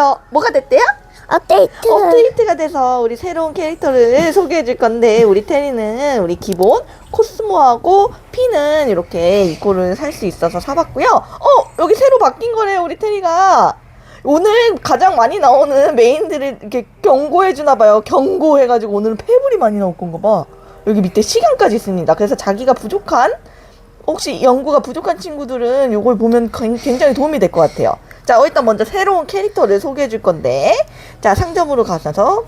드디어 뭐가 됐대요? 업데이트. 업데이트가 돼서 우리 새로운 캐릭터를 소개해 줄 건데 우리 테리는 우리 기본 코스모하고 피는 이렇게 이거를 살 수 있어서 사봤고요. 어 여기 새로 바뀐 거래요 우리 테리가. 오늘 가장 많이 나오는 메인들을 이렇게 경고해 주나 봐요. 경고해 가지고 오늘은 패블이 많이 나올 건가 봐. 여기 밑에 시간까지 있습니다. 그래서 자기가 부족한 혹시 연구가 부족한 친구들은 이걸 보면 굉- 굉장히 도움이 될 것 같아요. 자, 어, 일단 먼저 새로운 캐릭터를 소개해 줄 건데, 자, 상점으로 가셔서,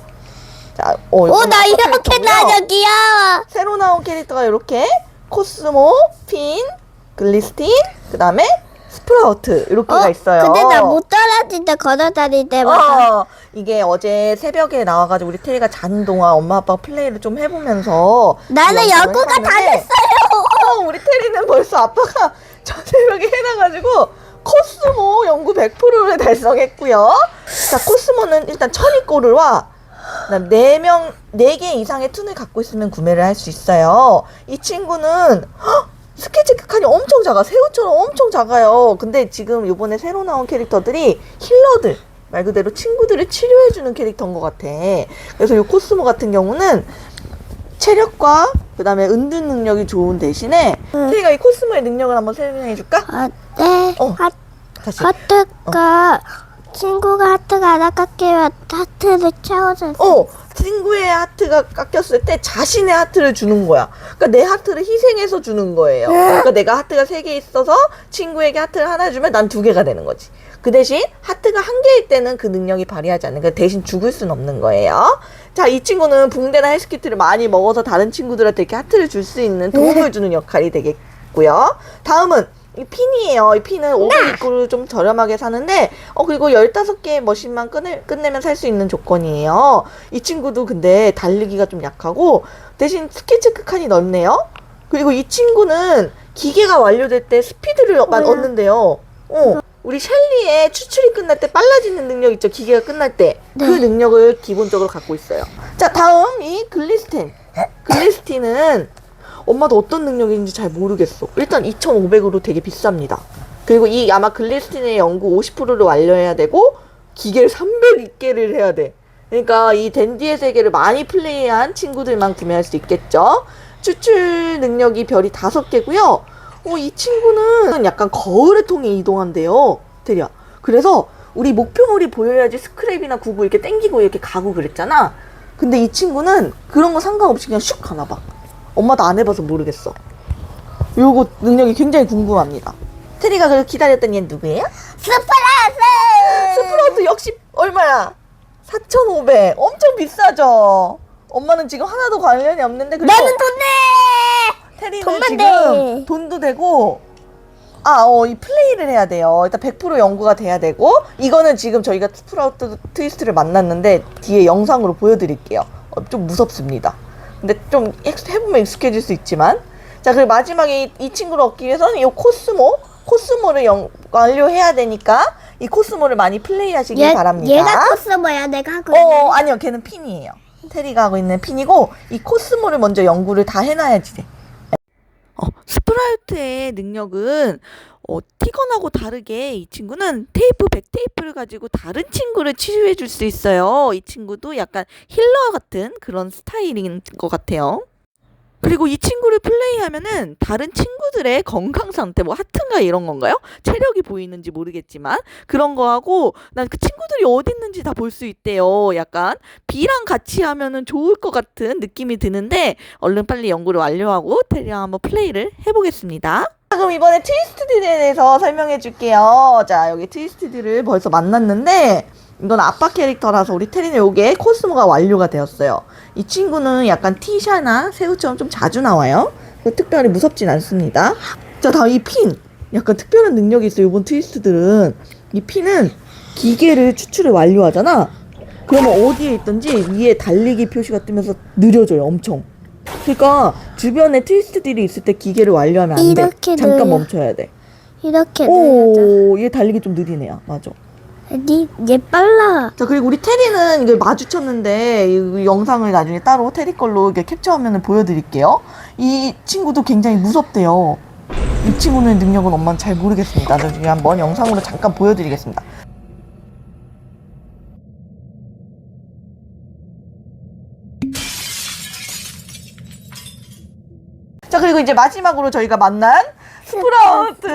자, 어, 오, 나 이렇게. 나려 귀여워. 새로 나온 캐릭터가 이렇게 코스모, 핀, 글리스틴, 그 다음에 스프라우트 이렇게가 있어요. 근데 나못 떨어질 때 걸어 다닐 때마다. 어, 이게 어제 새벽에 나와가지고 우리 테리가 자는 동안 엄마 아빠 플레이를 좀 해보면서 나는 연구가 다 해봤는데 됐어요. 어, 우리 테리는 벌써 아빠가 저 새벽에 해놔가지고 코스모 연구 100%를 달성했고요. 자, 코스모는 일단 그다음 4명, 4개 이상의 툰을 갖고 있으면 구매를 할 수 있어요. 이 친구는 헉! 스케치 칸이 엄청 작아. 새우처럼 엄청 작아요. 근데 지금 요번에 새로 나온 캐릭터들이 힐러들. 말 그대로 친구들을 치료해 주는 캐릭터인 것 같아. 그래서 이 코스모 같은 경우는 체력과 그다음에 은둔 능력이 좋은 대신에 테리가 이 코스모의 능력을 한번 설명해 줄까? 아, 네. 어. 하, 다시. 하트가 친구가 하트가 안 아깝게 하트를 채워줬어. 어, 친구의 하트가 깎였을 때 자신의 하트를 주는 거야. 그러니까 내 하트를 희생해서 주는 거예요. 그러니까 내가 하트가 세 개 있어서 친구에게 하트를 하나 주면 난 두 개가 되는 거지. 그 대신 하트가 한 개일 때는 그 능력이 발휘하지 않는 그 대신 죽을 수는 없는 거예요. 자, 이 친구는 붕대나 헬스키트를 많이 먹어서 다른 친구들한테 이렇게 하트를 줄 수 있는 도움을 주는 역할이 되겠고요. 다음은 이 핀이에요. 이 핀은 500입구를 좀 저렴하게 사는데, 어, 그리고 15개의 머신만 끝내, 끝내면 살 수 있는 조건이에요. 이 친구도 근데 달리기가 좀 약하고, 대신 스케치크 칸이 넓네요. 그리고 이 친구는 기계가 완료될 때 스피드를 얻- 뭐야? 얻는데요. 어, 우리 셸리의 추출이 끝날 때 빨라지는 능력 있죠. 기계가 끝날 때. 그 네. 능력을 기본적으로 갖고 있어요. 자, 다음 이 글리스틴. 글리스틴은 엄마도 어떤 능력인지 잘 모르겠어. 일단 2,500으로 되게 비쌉니다. 그리고 이 아마 글리스틴의 연구 50%를 완료해야 되고 기계를 300개를 해야 돼. 그러니까 이 댄디의 세계를 많이 플레이한 친구들만 구매할 수 있겠죠. 추출 능력이 별이 다섯 개고요. 어, 이 친구는 약간 거울의 통에 이동한대요. 테리야. 그래서 우리 목표물이 보여야지 스크랩이나 구구 이렇게 땡기고 이렇게 가고 그랬잖아. 근데 이 친구는 그런 거 상관없이 그냥 슉 가나 봐. 엄마도 안 해봐서 모르겠어. 요거 능력이 굉장히 궁금합니다. 테리가 그걸 기다렸던 얘는 누구예요? 스플라스! 스프라우트 역시 얼마야? 4,500. 엄청 비싸죠? 엄마는 지금 하나도 관련이 없는데 그리고 나는 돈 내! 테리는 돈만 지금 돼. 돈도 되고 아, 어, 이 플레이를 해야 돼요. 일단 100% 연구가 돼야 되고 이거는 지금 저희가 스프라우트 트위스트를 만났는데 뒤에 영상으로 보여드릴게요. 어, 좀 무섭습니다. 근데 좀 익- 해보면 익숙해질 수 있지만 자 그리고 마지막에 이, 이 친구를 얻기 위해서는 이 코스모 코스모를 연, 완료해야 되니까 이 코스모를 많이 플레이하시길 얘, 바랍니다. 얘가 코스모야 내가 하고 어, 있는. 아니요, 걔는 핀이에요. 테리가 하고 있는 핀이고 이 코스모를 먼저 연구를 다 해놔야지 돼. 어, 스프라우트의 능력은 어, 티건하고 다르게 이 친구는 테이프 백 테이프를 가지고 다른 친구를 치료해 줄 수 있어요. 이 친구도 약간 힐러 같은 그런 스타일인 것 같아요. 그리고 이 친구를 플레이하면은 다른 친구들의 건강 상태 뭐 하트인가 이런 건가요? 체력이 보이는지 모르겠지만 그런 거 하고 난 그 친구들이 어디 있는지 다 볼 수 있대요. 약간 B랑 같이 하면은 좋을 것 같은 느낌이 드는데 얼른 빨리 연구를 완료하고 테리랑 한번 플레이를 해보겠습니다. 그럼 이번에 트위스트들에 대해서 설명해 줄게요. 자 여기 트위스트들을 벌써 만났는데 이건 아빠 캐릭터라서 우리 테리는 요게 코스모가 완료가 되었어요. 이 친구는 약간 티샤나 새우처럼 좀 자주 나와요. 그 특별히 무섭진 않습니다. 자 다음 이 핀. 약간 특별한 능력이 있어요. 이번 트위스트들은 이 핀은 기계를 추출을 완료하잖아. 그러면 어디에 있든지 위에 달리기 표시가 뜨면서 느려져요. 엄청. 그러니까 주변에 트위스트들이 있을 때 기계를 완료하면 안 돼. 이렇게 잠깐 느려. 멈춰야 돼. 이렇게. 오, 얘 달리기 좀 느리네요. 맞아. 니, 얘 빨라. 자 그리고 우리 테리는 이걸 마주쳤는데 이 영상을 나중에 따로 테리 걸로 이렇게 캡처하면 보여드릴게요. 이 친구도 굉장히 무섭대요. 이 친구는 능력은 엄마는 잘 모르겠습니다. 나중에 한번 영상으로 잠깐 보여드리겠습니다. 자 그리고 이제 마지막으로 저희가 만난 스프라우트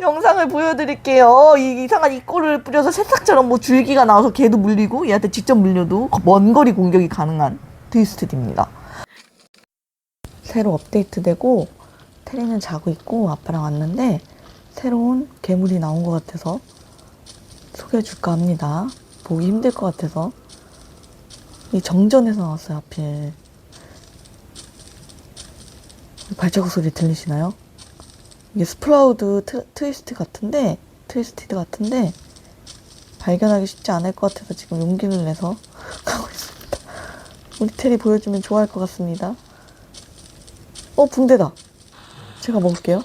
영상을 보여드릴게요. 이 이상한 이 꼴을 뿌려서 새싹처럼 뭐 줄기가 나와서 걔도 물리고 얘한테 직접 물려도 먼 거리 공격이 가능한 트위스트입니다. 새로 업데이트되고 테리는 자고 있고 아빠랑 왔는데 새로운 괴물이 나온 것 같아서 소개해 줄까 합니다. 보기 힘들 것 같아서 이 정전에서 나왔어요 하필 발자국 소리 들리시나요? 이게 스프라우드 트, 트위스트 같은데 트위스티드 같은데 발견하기 쉽지 않을 것 같아서 지금 용기를 내서 가고 있습니다. 우리 테리 보여주면 좋아할 것 같습니다. 어 붕대다. 제가 먹을게요.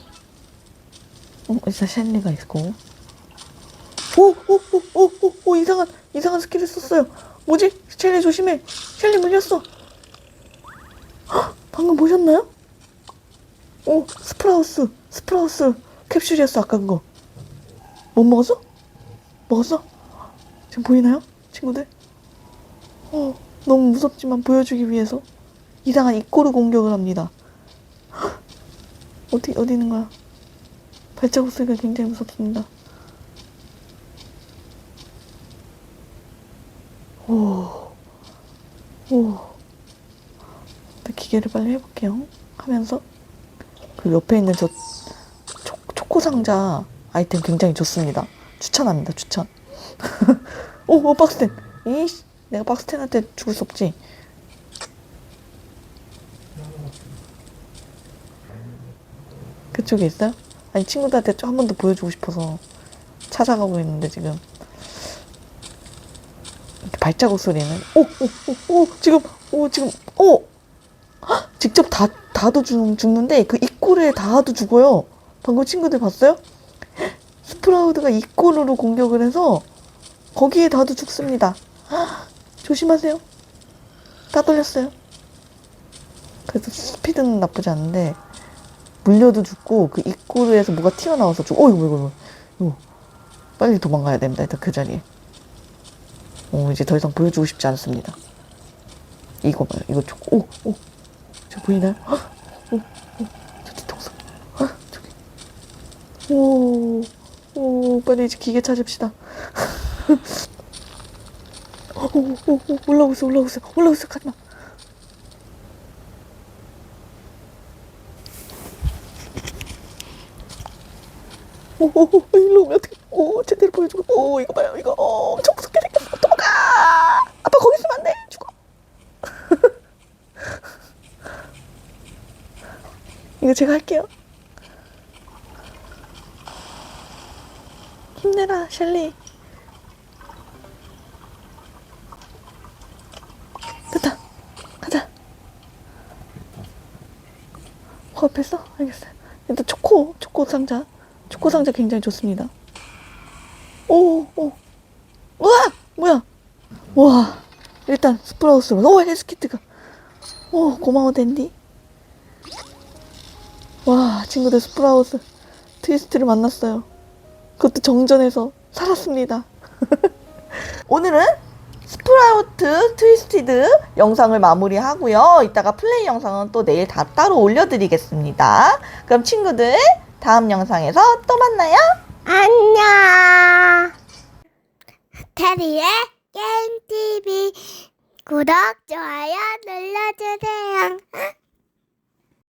어 일단 셸리가 있고. 오오 오 오 오 오, 이상한 이상한 스킬을 썼어요. 뭐지? 셸리 조심해. 셸리 물렸어. 헉, 방금 보셨나요? 오, 스프라우스, 스프라우스 캡슐이었어, 아까 그거. 못 먹었어? 먹었어? 지금 보이나요? 친구들? 어, 너무 무섭지만 보여주기 위해서 이상한 입꼬르 공격을 합니다. 헉, 어디, 어디 있는 거야? 발자국 소리가 굉장히 무섭습니다. 오, 오. 기계를 빨리 해볼게요. 하면서. 그 옆에 있는 저 초, 초코 상자 아이템 굉장히 좋습니다. 추천합니다. 추천. 오, 오 박스텐. 이씨, 내가 박스텐한테 죽을 수 없지. 그쪽에 있어요? 아니 친구들한테 좀한번 더 보여주고 싶어서 찾아가고 있는데 지금 발자국 소리는 오오오오 지금 오 지금 오 헉, 직접 다 다도 죽, 죽는데 그 입꼬리에 닿아도 죽어요. 방금 친구들 봤어요? 스프라우드가 입꼬리로 공격을 해서 거기에 닿아도 죽습니다. 헉, 조심하세요. 다 돌렸어요. 그래서 스피드는 나쁘지 않은데 물려도 죽고 그 입꼬리에서 뭐가 튀어나와서 죽고 어 이거 이거 이거 이거 빨리 도망가야 됩니다. 일단 그 자리에. 어 이제 더 이상 보여주고 싶지 않습니다. 이거 봐요. 이거 죽고 오 오. 저 보이나요? 헉! 오, 오, 저 뒤통수. 아, 저기. 오, 오, 빨리 이제 기계 찾읍시다. 오, 오, 오, 올라오고 있어, 올라오고 있어, 올라오고 있어, 가지마. 오, 오, 오, 일로 오면 어떡해. 오, 제대로 보여주고. 오, 이거 봐요, 이거. 어, 엄청 무섭게 생겼어. 도망가! 아빠 거기 있으면 안 돼. 죽어. 이거 제가 할게요. 힘내라, 셸리. 됐다. 가자. 코앞에서? 알겠어요. 일단 초코, 초코 상자. 초코 상자 굉장히 좋습니다. 오, 오. 우와! 뭐야? 와. 일단 스프라우스. 오, 헬스키트가. 오, 고마워, 댄디. 와, 친구들 스프라우스 트위스트를 만났어요. 그것도 정전에서 살았습니다. 오늘은 스프라우트 트위스티드 영상을 마무리하고요. 이따가 플레이 영상은 또 내일 다 따로 올려드리겠습니다. 그럼 친구들 다음 영상에서 또 만나요. 안녕. 테리의 게임 TV 구독 좋아요 눌러주세요.